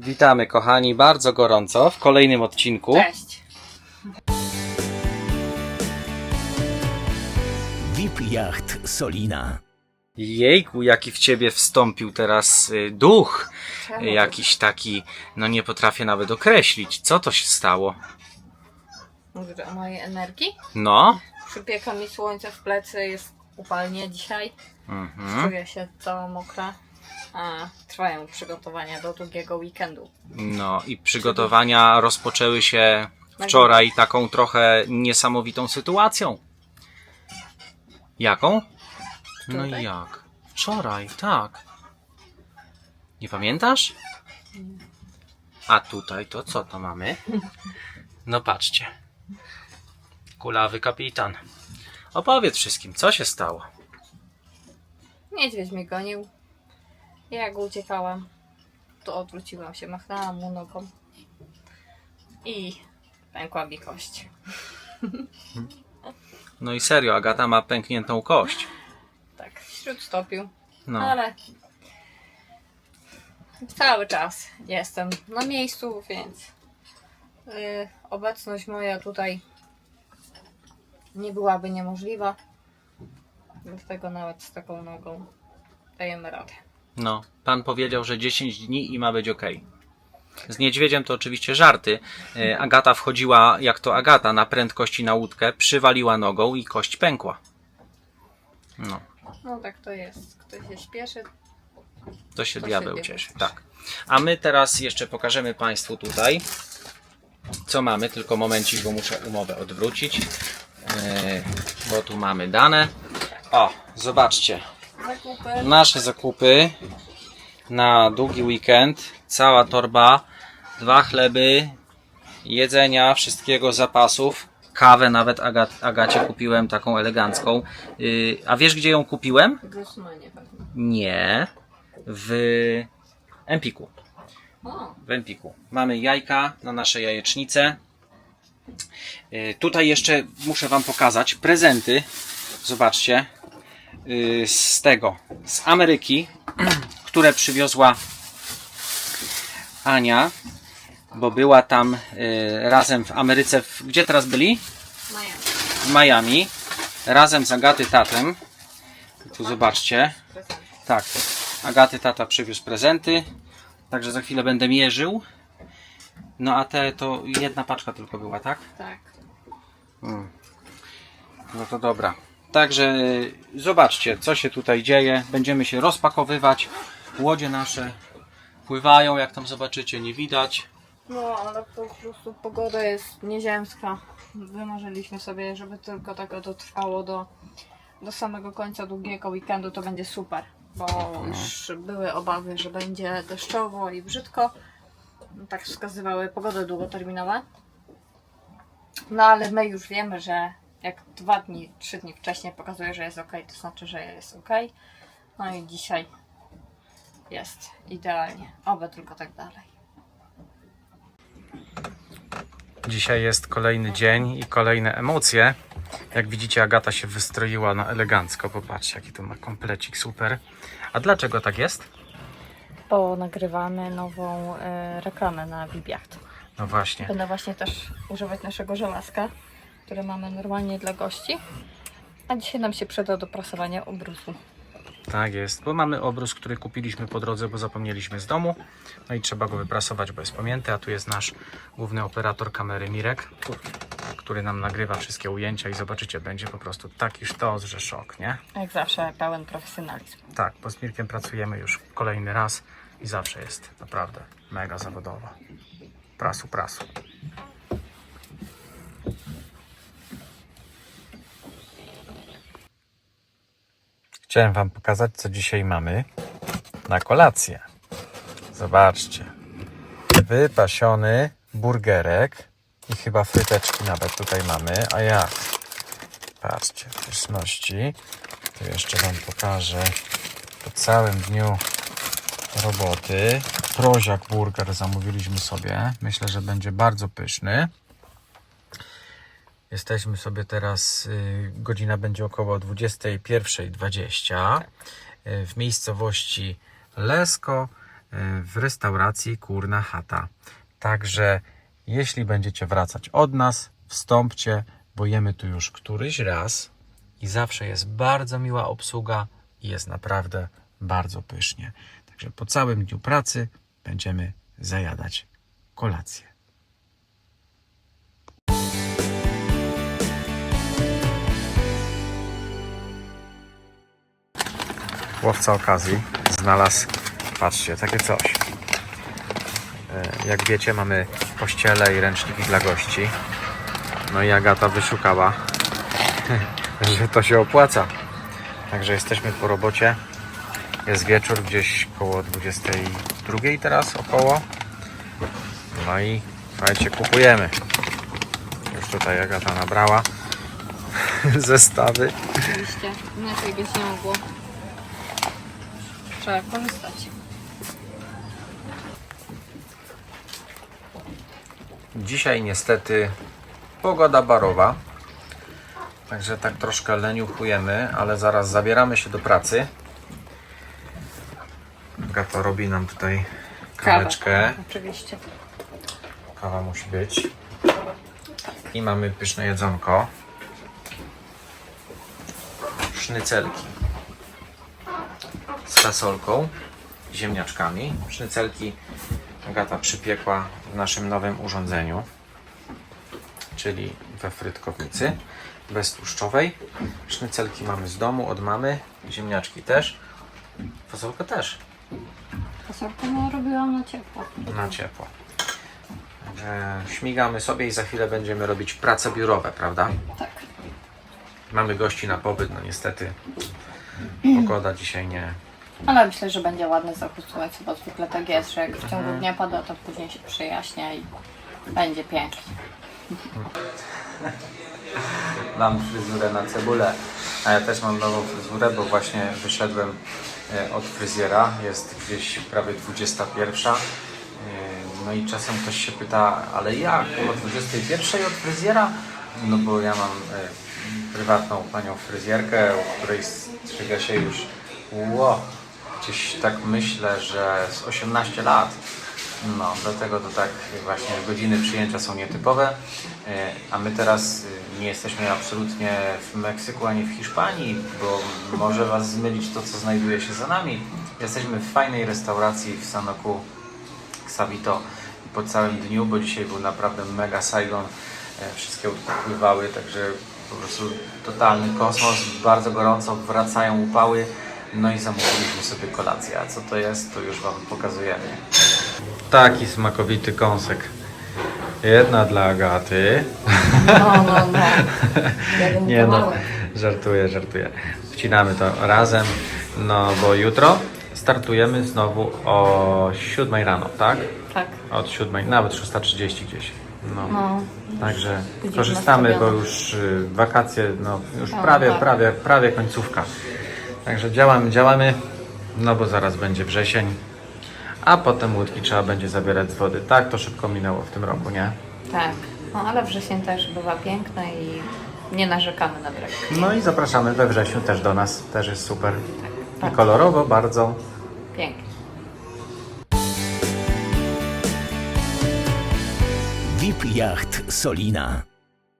Witamy kochani bardzo gorąco w kolejnym odcinku. Cześć. VIP Yacht Solina. Jejku, jaki w ciebie wstąpił teraz y, duch. Czemu? Jakiś taki, no nie potrafię nawet określić. Co to się stało? Mówisz o mojej energii? No. Przypieka mi słońce w plecy, jest upalnie dzisiaj. Mhm. Czuję się cała mokra. A trwają przygotowania do długiego weekendu. No i przygotowania rozpoczęły się wczoraj taką trochę niesamowitą sytuacją. Jaką? No i Wczoraj? jak? Wczoraj, tak. Nie pamiętasz? A tutaj to co to mamy? No patrzcie. Kulawy kapitan. Opowiedz wszystkim, co się stało. Niedźwiedź mnie gonił. Jak uciekałam, to odwróciłam się, machnęłam mu nogą. I pękła mi kość. No i serio, Agata ma pękniętą kość. Tak, wśród stopił. No. Ale cały czas jestem na miejscu, więc y, obecność moja tutaj nie byłaby niemożliwa. Dlatego nawet z taką nogą dajemy radę. No, pan powiedział, że 10 dni i ma być ok. Z niedźwiedziem to oczywiście żarty. E, Agata wchodziła, jak to Agata, na prędkości na łódkę, przywaliła nogą i kość pękła. No, No tak to jest. Ktoś się śpieszy. to się To diabeł się cieszy. cieszy. Tak. A my teraz jeszcze pokażemy Państwu tutaj, co mamy. Tylko momencik, bo muszę umowę odwrócić. E, bo tu mamy dane. O, zobaczcie. Zakupy. nasze zakupy na długi weekend. Cała torba, dwa chleby, jedzenia, wszystkiego zapasów. Kawę nawet Agat, Agacie kupiłem taką elegancką. Yy, a wiesz gdzie ją kupiłem? W pewnie. Nie. W Empiku. O, W Empiku. Mamy jajka na nasze jajecznice. Yy, Tutaj jeszcze muszę Wam pokazać prezenty. Zobaczcie. Yy, Z tego, z Ameryki, które przywiozła Ania, bo była tam yy, razem w Ameryce. W, gdzie teraz byli? Maja. W Miami. Razem z Agaty Tatem. Tu zobaczcie. Tak, Agaty tata przywiózł prezenty, także za chwilę będę mierzył. No a te to jedna paczka tylko była, tak? Tak. Mm. No to dobra. Także zobaczcie, co się tutaj dzieje. Będziemy się rozpakowywać. Łodzie nasze pływają, jak tam zobaczycie, nie widać. No, ale po prostu pogoda jest nieziemska. Wymarzyliśmy sobie, żeby tylko tego dotrwało do, do samego końca długiego weekendu, to będzie super. Bo już były obawy, że będzie deszczowo i brzydko. No, Tak wskazywały pogody długoterminowe. No ale my już wiemy, że jak dwa dni, trzy dni wcześniej pokazuje, że jest ok, to znaczy, że jest ok. No i dzisiaj jest idealnie. Oby tylko tak dalej. Dzisiaj jest kolejny dzień i kolejne emocje. Jak widzicie, Agata się wystroiła na elegancko. Popatrzcie, jaki tu ma komplecik super. A dlaczego tak jest? bo nagrywamy nową e, reklamę na Bibiacht. No właśnie. Będę właśnie też używać naszego żelazka, które mamy normalnie dla gości. A dzisiaj nam się przyda do prasowania obrusu. Tak jest, bo mamy obrus, który kupiliśmy po drodze, bo zapomnieliśmy z domu. No i trzeba go wyprasować, bo jest pamięty. A tu jest nasz główny operator kamery Mirek, który nam nagrywa wszystkie ujęcia i zobaczycie, będzie po prostu taki sztos, że szok, nie? Jak zawsze pełen profesjonalizm. Tak, bo z Mirkiem pracujemy już kolejny raz i zawsze jest naprawdę mega zawodowo. Prasu, prasu. Chciałem Wam pokazać, co dzisiaj mamy na kolację. Zobaczcie. Wypasiony burgerek i chyba fryteczki nawet tutaj mamy. A jak? Patrzcie, pyszności. Tu jeszcze Wam pokażę po całym dniu roboty. Proziak burger zamówiliśmy sobie. Myślę, że będzie bardzo pyszny. Jesteśmy sobie teraz, y, godzina będzie około 21.20 y, w miejscowości Lesko w restauracji Kurna Chata. Także jeśli będziecie wracać od nas, wstąpcie, bo jemy tu już któryś raz i zawsze jest bardzo miła obsługa i jest naprawdę bardzo pysznie. Także po całym dniu pracy będziemy zajadać kolację. Łowca okazji znalazł, patrzcie, takie coś. E, Jak wiecie, mamy pościele i ręczniki dla gości. No i Agata wyszukała, że to się opłaca. Także jesteśmy po robocie. Jest wieczór, gdzieś koło 22 teraz około. No i słuchajcie, kupujemy. Już tutaj Agata nabrała zestawy. Oczywiście, inaczej być nie mogło. Trzeba korzystać. Dzisiaj niestety pogoda barowa. Także tak troszkę leniuchujemy, ale zaraz zabieramy się do pracy. Agata robi nam tutaj kaweczkę. Oczywiście. Kawa musi być. I mamy pyszne jedzonko. Sznycelki z fasolką, ziemniaczkami. Sznycelki Agata przypiekła w naszym nowym urządzeniu, czyli we frytkownicy beztłuszczowej. Sznycelki mamy z domu, od mamy, ziemniaczki też, fasolkę też Fasolkę no, robiłam na ciepło. na ciepło. Także śmigamy sobie i za chwilę będziemy robić prace biurowe, prawda? Tak. Mamy gości na pobyt, no niestety pogoda dzisiaj nie. Ale myślę, że będzie ładny zachód słońca, bo zwykle tak jest, że jak w ciągu dnia pada, to później się przyjaśnia i będzie pięknie. Mam fryzurę na cebulę, a ja też mam nową fryzurę, bo właśnie wyszedłem e, od fryzjera. Jest gdzieś prawie 21. E, No i czasem ktoś się pyta, ale jak? O 21 od fryzjera? No bo ja mam e, prywatną panią fryzjerkę, u której strzyga się już ło, gdzieś tak myślę, że z 18 lat. No, dlatego to tak właśnie godziny przyjęcia są nietypowe, E, a my teraz e, nie jesteśmy absolutnie w Meksyku ani w Hiszpanii, bo może Was zmylić to, co znajduje się za nami. Jesteśmy w fajnej restauracji w Sanoku Xavito po całym dniu, bo dzisiaj był naprawdę mega Saigon. E, Wszystkie łódki pływały, także po prostu totalny kosmos, bardzo gorąco, wracają upały. No i zamówiliśmy sobie kolację. A co to jest, to już Wam pokazujemy. Taki smakowity kąsek. Jedna dla Agaty. No, no, no. Jeden Nie no, kawałek. żartuję, żartuję. Wcinamy to razem, no bo jutro startujemy znowu o 7 rano, tak? Tak. Od 7, nawet 6.30 gdzieś. No. No. Także korzystamy, bo już y, wakacje, no już Tak, prawie, tak. prawie, prawie końcówka. Także działamy, działamy, no bo zaraz będzie wrzesień, a potem łódki trzeba będzie zabierać z wody. Tak to szybko minęło w tym roku, nie? Tak. No, ale wrzesień też bywa piękny i nie narzekamy na brak. No i zapraszamy we wrześniu też do nas, też jest super. Tak. I kolorowo bardzo. Pięknie. VIP Yacht Solina.